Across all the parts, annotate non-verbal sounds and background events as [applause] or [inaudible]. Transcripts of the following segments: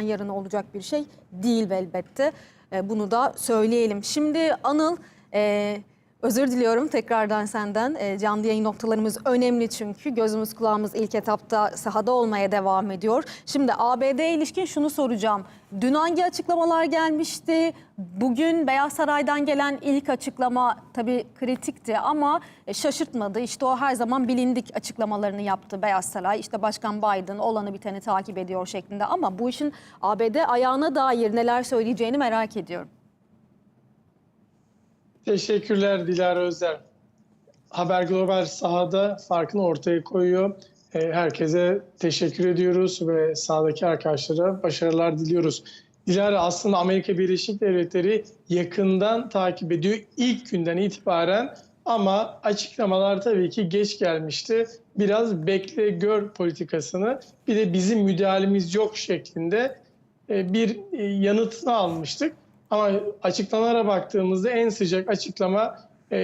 yarın olacak bir şey değil elbette. E, Bunu da söyleyelim. Şimdi Anıl e, özür diliyorum tekrardan senden. E, canlı yayın noktalarımız önemli çünkü gözümüz kulağımız ilk etapta sahada olmaya devam ediyor. Şimdi ABD'ye ilişkin şunu soracağım. Dün hangi açıklamalar gelmişti? Bugün Beyaz Saray'dan gelen ilk açıklama tabii kritikti ama e, şaşırtmadı. İşte o her zaman bilindik açıklamalarını yaptı Beyaz Saray. İşte Başkan Biden olanı biteni takip ediyor şeklinde. Ama bu işin ABD ayağına dair neler söyleyeceğini merak ediyorum. Teşekkürler Dilara Özer. Haber Global sahada farkını ortaya koyuyor. E, Herkese teşekkür ediyoruz ve sahadaki arkadaşlara başarılar diliyoruz. Dilara aslında Amerika Birleşik Devletleri yakından takip ediyor ilk günden itibaren ama açıklamalar tabii ki geç gelmişti. Biraz bekle gör politikasını bir de bizim müdahalemiz yok şeklinde e, bir e, yanıtını almıştık. Ama açıklamalara baktığımızda en sıcak açıklama e,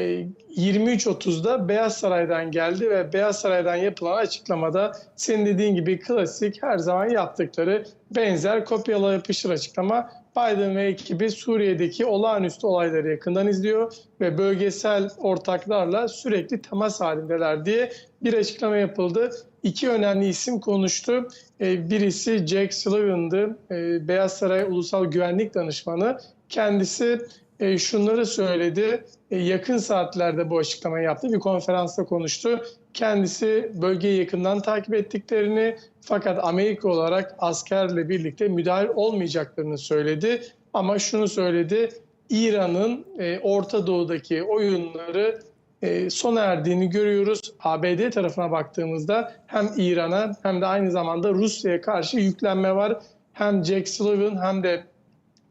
23.30'da Beyaz Saray'dan geldi ve Beyaz Saray'dan yapılan açıklamada senin dediğin gibi klasik her zaman yaptıkları benzer kopyala yapıştır açıklama. Biden ve ekibi Suriye'deki olağanüstü olayları yakından izliyor ve bölgesel ortaklarla sürekli temas halindeler diye bir açıklama yapıldı. İki önemli isim konuştu. E, Birisi Jack Sullivan'dı, e, Beyaz Saray Ulusal Güvenlik Danışmanı. Kendisi e, şunları söyledi. E, yakın saatlerde bu açıklamayı yaptı. Bir konferansta konuştu. Kendisi bölgeyi yakından takip ettiklerini fakat Amerika olarak askerle birlikte müdahil olmayacaklarını söyledi. Ama şunu söyledi. İran'ın e, Orta Doğu'daki oyunları e, sona erdiğini görüyoruz. ABD tarafına baktığımızda hem İran'a hem de aynı zamanda Rusya'ya karşı yüklenme var. Hem Jack Sullivan hem de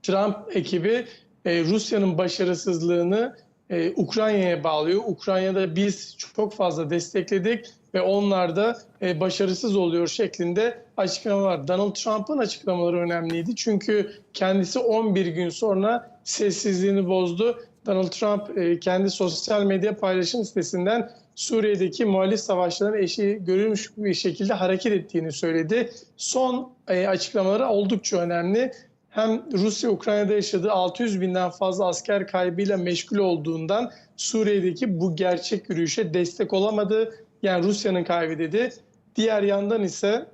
Trump ekibi e, Rusya'nın başarısızlığını e, Ukrayna'ya bağlıyor. Ukrayna'da biz çok fazla destekledik ve onlar da e, başarısız oluyor şeklinde açıklamalar. Donald Trump'ın açıklamaları önemliydi. Çünkü kendisi 11 gün sonra sessizliğini bozdu. Donald Trump e, kendi sosyal medya paylaşım sitesinden Suriye'deki muhalif savaşların eşi görülmüş bir şekilde hareket ettiğini söyledi. Son e, açıklamaları oldukça önemli hem Rusya Ukrayna'da yaşadığı 600 binden fazla asker kaybıyla meşgul olduğundan Suriye'deki bu gerçek yürüyüşe destek olamadı. Yani Rusya'nın kaybı dedi. Diğer yandan ise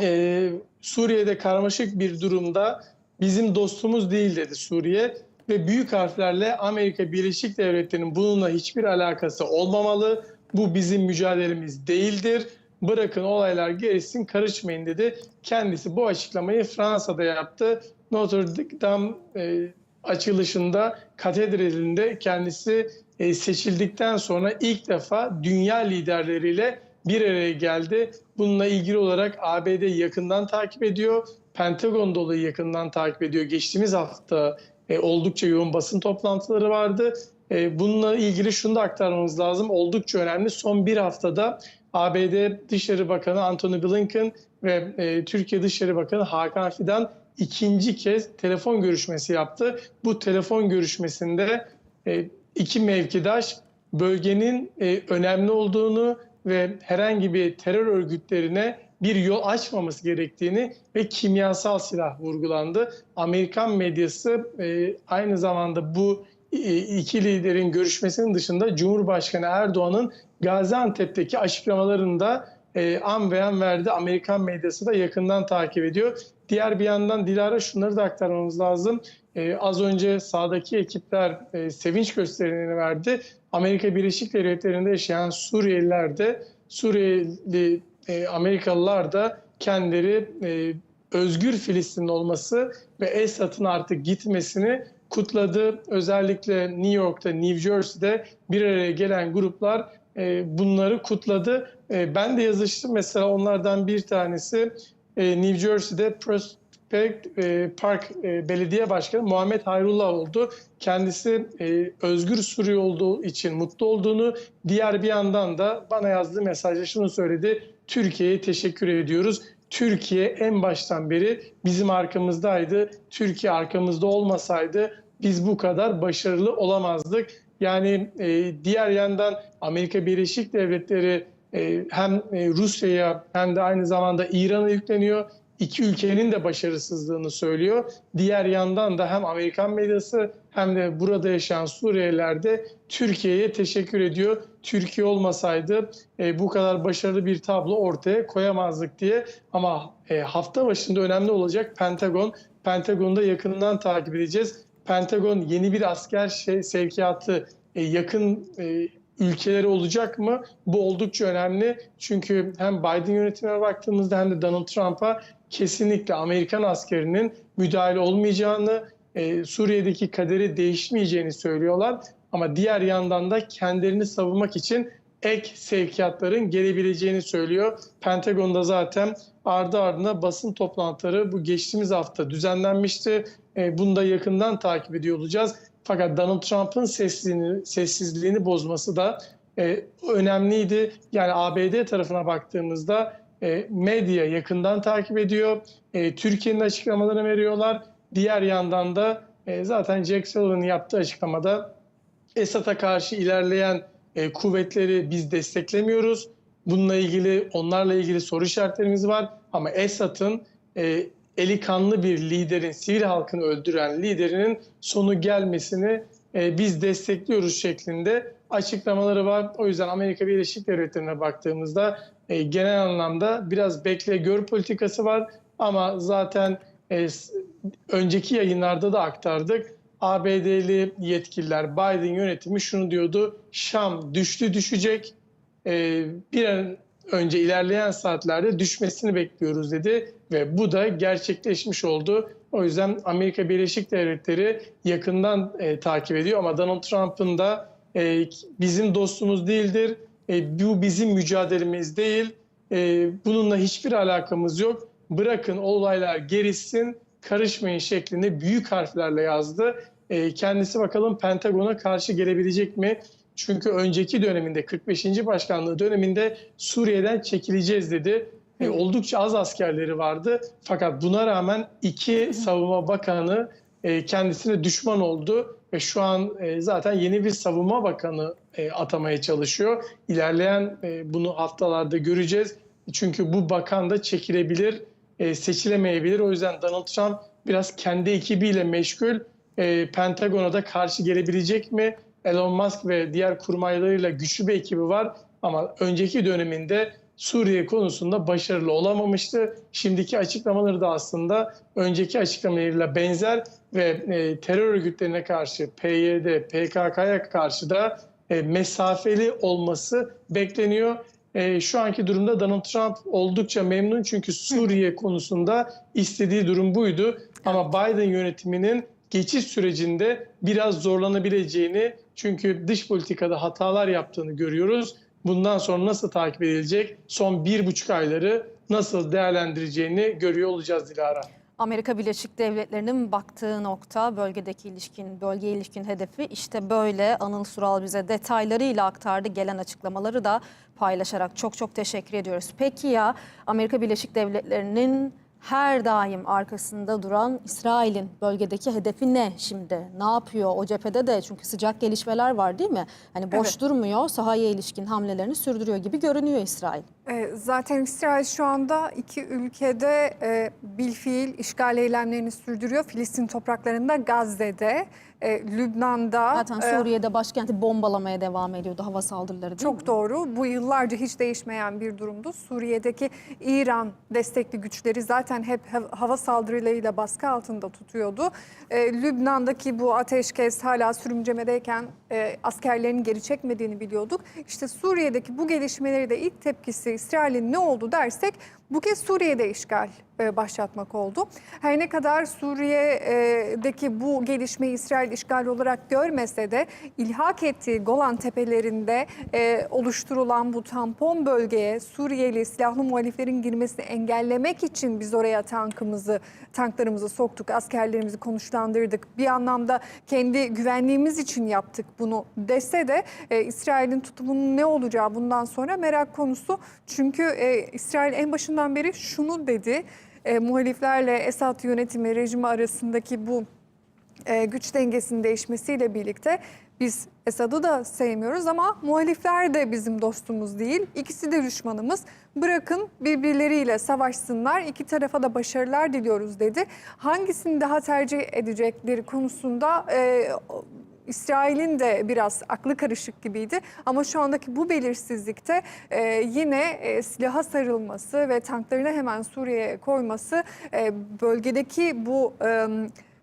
e, Suriye'de karmaşık bir durumda bizim dostumuz değil dedi Suriye ve büyük harflerle Amerika Birleşik Devletleri'nin bununla hiçbir alakası olmamalı. Bu bizim mücadelemiz değildir. Bırakın olaylar gelsin karışmayın dedi. Kendisi bu açıklamayı Fransa'da yaptı. Notre Dame e, açılışında katedralinde kendisi e, seçildikten sonra ilk defa dünya liderleriyle bir araya geldi. Bununla ilgili olarak ABD yakından takip ediyor. Pentagon da olayı yakından takip ediyor. Geçtiğimiz hafta e, oldukça yoğun basın toplantıları vardı. E, bununla ilgili şunu da aktarmamız lazım. Oldukça önemli. Son bir haftada ABD Dışişleri Bakanı Antony Blinken ve e, Türkiye Dışişleri Bakanı Hakan Fidan ikinci kez telefon görüşmesi yaptı. Bu telefon görüşmesinde e, iki mevkidaş bölgenin e, önemli olduğunu ve herhangi bir terör örgütlerine bir yol açmaması gerektiğini ve kimyasal silah vurgulandı. Amerikan medyası e, aynı zamanda bu iki liderin görüşmesinin dışında Cumhurbaşkanı Erdoğan'ın Gaziantep'teki açıklamalarında e, an beyan verdi. Amerikan medyası da yakından takip ediyor. Diğer bir yandan Dilara şunları da aktarmamız lazım. E, az önce sağdaki ekipler e, sevinç gösterilerini verdi. Amerika Birleşik Devletleri'nde yaşayan Suriyeliler de Suriyeli e, Amerikalılar da kendileri e, özgür Filistin olması ve Esad'ın artık gitmesini kutladı. Özellikle New York'ta, New Jersey'de bir araya gelen gruplar e, bunları kutladı. E, ben de yazıştım. Mesela onlardan bir tanesi e, New Jersey'de Prospect e, Park e, Belediye Başkanı Muhammed Hayrullah oldu. Kendisi e, özgür Suriye olduğu için mutlu olduğunu, diğer bir yandan da bana yazdığı mesajda şunu söyledi. Türkiye'ye teşekkür ediyoruz. Türkiye en baştan beri bizim arkamızdaydı. Türkiye arkamızda olmasaydı biz bu kadar başarılı olamazdık. Yani e, diğer yandan Amerika Birleşik Devletleri e, hem e, Rusya'ya hem de aynı zamanda İran'a yükleniyor. İki ülkenin de başarısızlığını söylüyor. Diğer yandan da hem Amerikan medyası hem de burada yaşayan Suriyeliler de Türkiye'ye teşekkür ediyor. Türkiye olmasaydı e, bu kadar başarılı bir tablo ortaya koyamazdık diye. Ama e, hafta başında önemli olacak Pentagon. Pentagon'da yakından takip edeceğiz. Pentagon yeni bir asker şey, sevkiyatı e, yakın e, ülkeleri olacak mı? Bu oldukça önemli. Çünkü hem Biden yönetimine baktığımızda hem de Donald Trump'a kesinlikle Amerikan askerinin müdahale olmayacağını, e, Suriye'deki kaderi değişmeyeceğini söylüyorlar. Ama diğer yandan da kendilerini savunmak için ek sevkiyatların gelebileceğini söylüyor. Pentagon'da zaten ardı ardına basın toplantıları bu geçtiğimiz hafta düzenlenmişti. E, bunu da yakından takip ediyor olacağız. Fakat Donald Trump'ın sessizliğini, sessizliğini bozması da e, önemliydi. Yani ABD tarafına baktığımızda e, medya yakından takip ediyor. E, Türkiye'nin açıklamalarını veriyorlar. Diğer yandan da e, zaten Jack Sullivan'ın yaptığı açıklamada Esad'a karşı ilerleyen e, kuvvetleri biz desteklemiyoruz. Bununla ilgili, onlarla ilgili soru işaretlerimiz var. Ama Esad'ın e, eli kanlı bir liderin, sivil halkını öldüren liderinin sonu gelmesini e, biz destekliyoruz şeklinde açıklamaları var. O yüzden Amerika Birleşik Devletleri'ne baktığımızda e, genel anlamda biraz bekle gör politikası var. Ama zaten e, önceki yayınlarda da aktardık. ABD'li yetkililer, Biden yönetimi şunu diyordu. Şam düştü düşecek. E, bir an önce ilerleyen saatlerde düşmesini bekliyoruz dedi ve bu da gerçekleşmiş oldu. O yüzden Amerika Birleşik Devletleri yakından e, takip ediyor ama Donald Trump'ın da e, bizim dostumuz değildir. E, bu bizim mücadelemiz değil. E, bununla hiçbir alakamız yok. Bırakın olaylar gerissin, karışmayın şeklinde büyük harflerle yazdı. E, kendisi bakalım Pentagon'a karşı gelebilecek mi? Çünkü önceki döneminde 45. başkanlığı döneminde Suriye'den çekileceğiz dedi. E, oldukça az askerleri vardı. Fakat buna rağmen iki savunma bakanı e, kendisine düşman oldu ve şu an e, zaten yeni bir savunma bakanı e, atamaya çalışıyor. İlerleyen e, bunu haftalarda göreceğiz. Çünkü bu bakan da çekilebilir, e, seçilemeyebilir. O yüzden Donald Trump biraz kendi ekibiyle meşgul. E, Pentagon'a da karşı gelebilecek mi? Elon Musk ve diğer kurmaylarıyla güçlü bir ekibi var. Ama önceki döneminde Suriye konusunda başarılı olamamıştı. Şimdiki açıklamaları da aslında önceki açıklamalarıyla benzer ve e, terör örgütlerine karşı PYD, PKK'ya karşı da e, mesafeli olması bekleniyor. E, şu anki durumda Donald Trump oldukça memnun çünkü Suriye konusunda istediği durum buydu. Ama Biden yönetiminin geçiş sürecinde biraz zorlanabileceğini çünkü dış politikada hatalar yaptığını görüyoruz. Bundan sonra nasıl takip edilecek, son bir buçuk ayları nasıl değerlendireceğini görüyor olacağız Dilara. Amerika Birleşik Devletleri'nin baktığı nokta bölgedeki ilişkin, bölgeye ilişkin hedefi işte böyle Anıl Sural bize detaylarıyla aktardı. Gelen açıklamaları da paylaşarak çok çok teşekkür ediyoruz. Peki ya Amerika Birleşik Devletleri'nin her daim arkasında duran İsrail'in bölgedeki hedefi ne şimdi? Ne yapıyor o cephede de çünkü sıcak gelişmeler var değil mi? Hani boş Evet. durmuyor, sahaya ilişkin hamlelerini sürdürüyor gibi görünüyor İsrail. E, Zaten İsrail şu anda iki ülkede e, bilfiil işgal eylemlerini sürdürüyor. Filistin topraklarında, Gazze'de, e, Lübnan'da. Zaten e, Suriye'de başkenti bombalamaya devam ediyordu hava saldırıları değil mi? Çok doğru. Bu yıllarca hiç değişmeyen bir durumdu. Suriye'deki İran destekli güçleri zaten hep hav- hava saldırılarıyla baskı altında tutuyordu. Ee, Lübnan'daki bu ateşkes hala sürümcemedeyken e, askerlerin geri çekmediğini biliyorduk. İşte Suriye'deki bu gelişmeleri de ilk tepkisi İsrail'in ne oldu dersek bu kez Suriye'de işgal e, başlatmak oldu. Her ne kadar Suriye'deki bu gelişmeyi İsrail işgal olarak görmese de ilhak ettiği Golan Tepelerinde e, oluşturulan bu tampon bölgeye Suriyeli silahlı muhaliflerin girmesini engellemek için biz oraya tankımızı, tanklarımızı soktuk, askerlerimizi konuşlandırdık. Bir anlamda kendi güvenliğimiz için yaptık bunu dese de e, İsrail'in tutumunun ne olacağı bundan sonra merak konusu. Çünkü e, İsrail en başından beri şunu dedi, e, muhaliflerle Esad yönetimi, rejimi arasındaki bu e, güç dengesinin değişmesiyle birlikte biz Esad'ı da sevmiyoruz ama muhalifler de bizim dostumuz değil. İkisi de düşmanımız. Bırakın birbirleriyle savaşsınlar. İki tarafa da başarılar diliyoruz dedi. Hangisini daha tercih edecekleri konusunda e, İsrail'in de biraz aklı karışık gibiydi. Ama şu andaki bu belirsizlikte e, yine e, silaha sarılması ve tanklarını hemen Suriye'ye koyması e, bölgedeki bu... E,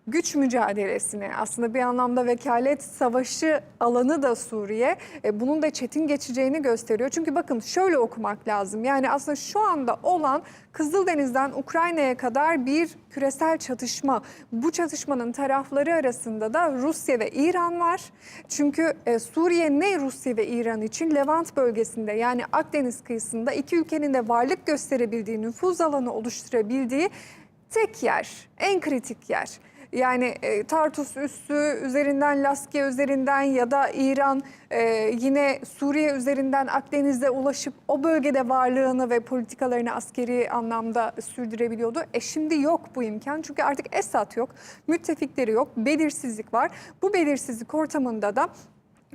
güç mücadelesini aslında bir anlamda vekalet savaşı alanı da Suriye e, bunun da çetin geçeceğini gösteriyor. Çünkü bakın şöyle okumak lazım yani aslında şu anda olan Kızıldeniz'den Ukrayna'ya kadar bir küresel çatışma. Bu çatışmanın tarafları arasında da Rusya ve İran var. Çünkü e, Suriye ne Rusya ve İran için Levant bölgesinde yani Akdeniz kıyısında iki ülkenin de varlık gösterebildiği, nüfuz alanı oluşturabildiği tek yer, en kritik yer. Yani e, Tartus üssü üzerinden, Laskiye üzerinden ya da İran e, yine Suriye üzerinden Akdeniz'e ulaşıp o bölgede varlığını ve politikalarını askeri anlamda sürdürebiliyordu. E şimdi yok bu imkan çünkü artık Esad yok, müttefikleri yok, belirsizlik var. Bu belirsizlik ortamında da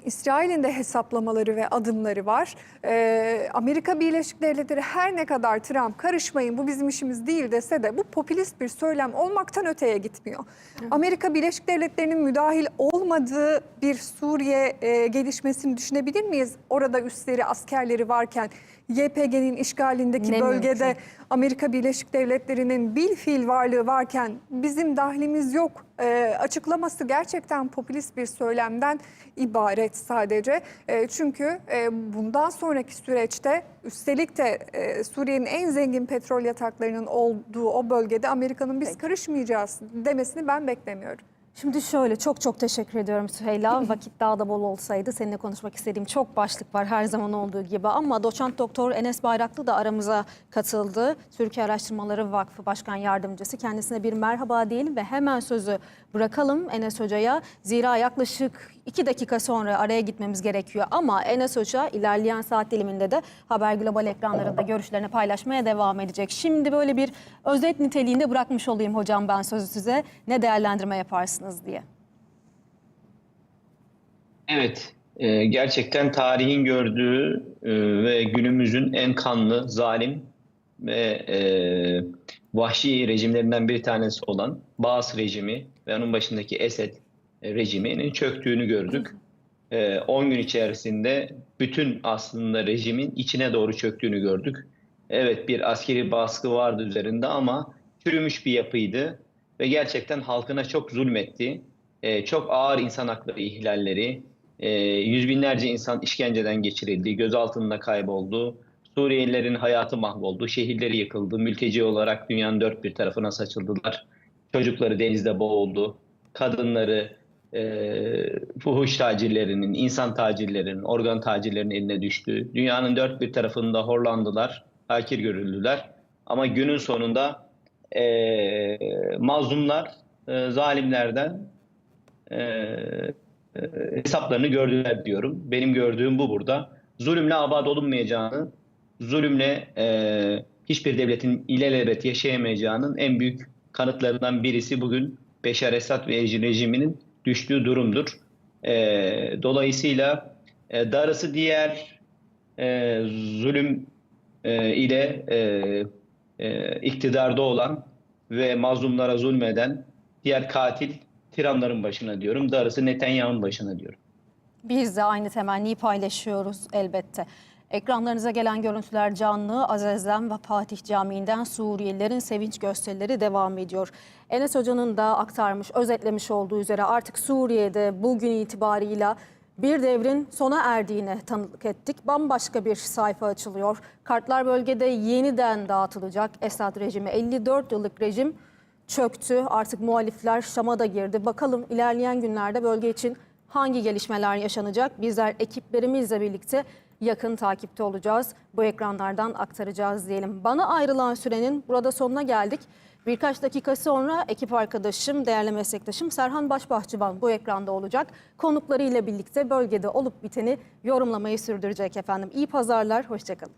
İsrail'in de hesaplamaları ve adımları var. Ee, Amerika Birleşik Devletleri her ne kadar Trump karışmayın bu bizim işimiz değil dese de bu popülist bir söylem olmaktan öteye gitmiyor. Amerika Birleşik Devletleri'nin müdahil olmadığı bir Suriye e, gelişmesini düşünebilir miyiz? Orada üsleri, askerleri varken YPG'nin işgalindeki Ne bölgede mümkün. Amerika Birleşik Devletleri'nin bil fiil varlığı varken bizim dahlimiz yok e, açıklaması gerçekten popülist bir söylemden ibaret sadece. E, çünkü e, bundan sonraki süreçte üstelik de e, Suriye'nin en zengin petrol yataklarının olduğu o bölgede Amerika'nın biz karışmayacağız demesini ben beklemiyorum. Şimdi şöyle çok çok teşekkür ediyorum Süheyla. [laughs] Vakit daha da bol olsaydı seninle konuşmak istediğim çok başlık var her zaman olduğu gibi. Ama doçent doktor Enes Bayraklı da aramıza katıldı. Türkiye Araştırmaları Vakfı Başkan Yardımcısı. Kendisine bir merhaba diyelim ve hemen sözü bırakalım Enes Hoca'ya. Zira yaklaşık iki dakika sonra araya gitmemiz gerekiyor. Ama Enes Hoca ilerleyen saat diliminde de Haber Global ekranlarında görüşlerini paylaşmaya devam edecek. Şimdi böyle bir özet niteliğinde bırakmış olayım hocam ben sözü size. Ne değerlendirme yaparsınız diye. Evet, e, gerçekten tarihin gördüğü e, ve günümüzün en kanlı, zalim ve e, vahşi rejimlerinden bir tanesi olan Baas rejimi ve onun başındaki Esed rejiminin çöktüğünü gördük. E, 10 gün içerisinde bütün aslında rejimin içine doğru çöktüğünü gördük. Evet bir askeri baskı vardı üzerinde ama çürümüş bir yapıydı ve gerçekten halkına çok zulmetti. E, çok ağır insan hakları ihlalleri, e, yüz binlerce insan işkenceden geçirildi, gözaltında kayboldu. Suriyelilerin hayatı mahvoldu, şehirleri yıkıldı, mülteci olarak dünyanın dört bir tarafına saçıldılar. Çocukları denizde boğuldu, kadınları e, fuhuş tacirlerinin, insan tacirlerinin, organ tacirlerinin eline düştü. Dünyanın dört bir tarafında horlandılar, hakir görüldüler. Ama günün sonunda e, mazlumlar e, zalimlerden e, e, hesaplarını gördüler diyorum. Benim gördüğüm bu burada. Zulümle abad olunmayacağını, zulümle e, hiçbir devletin ilelebet yaşayamayacağının en büyük kanıtlarından birisi bugün Beşar Esad ve rejiminin düştüğü durumdur. E, dolayısıyla e, darısı diğer e, zulüm e, ile e, e, iktidarda olan ve mazlumlara zulmeden diğer katil tiranların başına diyorum. Darısı Netanyahu'nun başına diyorum. Biz de aynı temenniyi paylaşıyoruz elbette. Ekranlarınıza gelen görüntüler canlı. Azez'den ve Fatih Camii'nden Suriyelilerin sevinç gösterileri devam ediyor. Enes Hoca'nın da aktarmış, özetlemiş olduğu üzere artık Suriye'de bugün itibarıyla bir devrin sona erdiğine tanıklık ettik. Bambaşka bir sayfa açılıyor. Kartlar bölgede yeniden dağıtılacak. Esad rejimi 54 yıllık rejim çöktü. Artık muhalifler Şam'a da girdi. Bakalım ilerleyen günlerde bölge için hangi gelişmeler yaşanacak? Bizler ekiplerimizle birlikte yakın takipte olacağız. Bu ekranlardan aktaracağız diyelim. Bana ayrılan sürenin burada sonuna geldik. Birkaç dakika sonra ekip arkadaşım, değerli meslektaşım Serhan Başbahçıvan bu ekranda olacak. Konuklarıyla birlikte bölgede olup biteni yorumlamayı sürdürecek efendim. İyi pazarlar, hoşçakalın.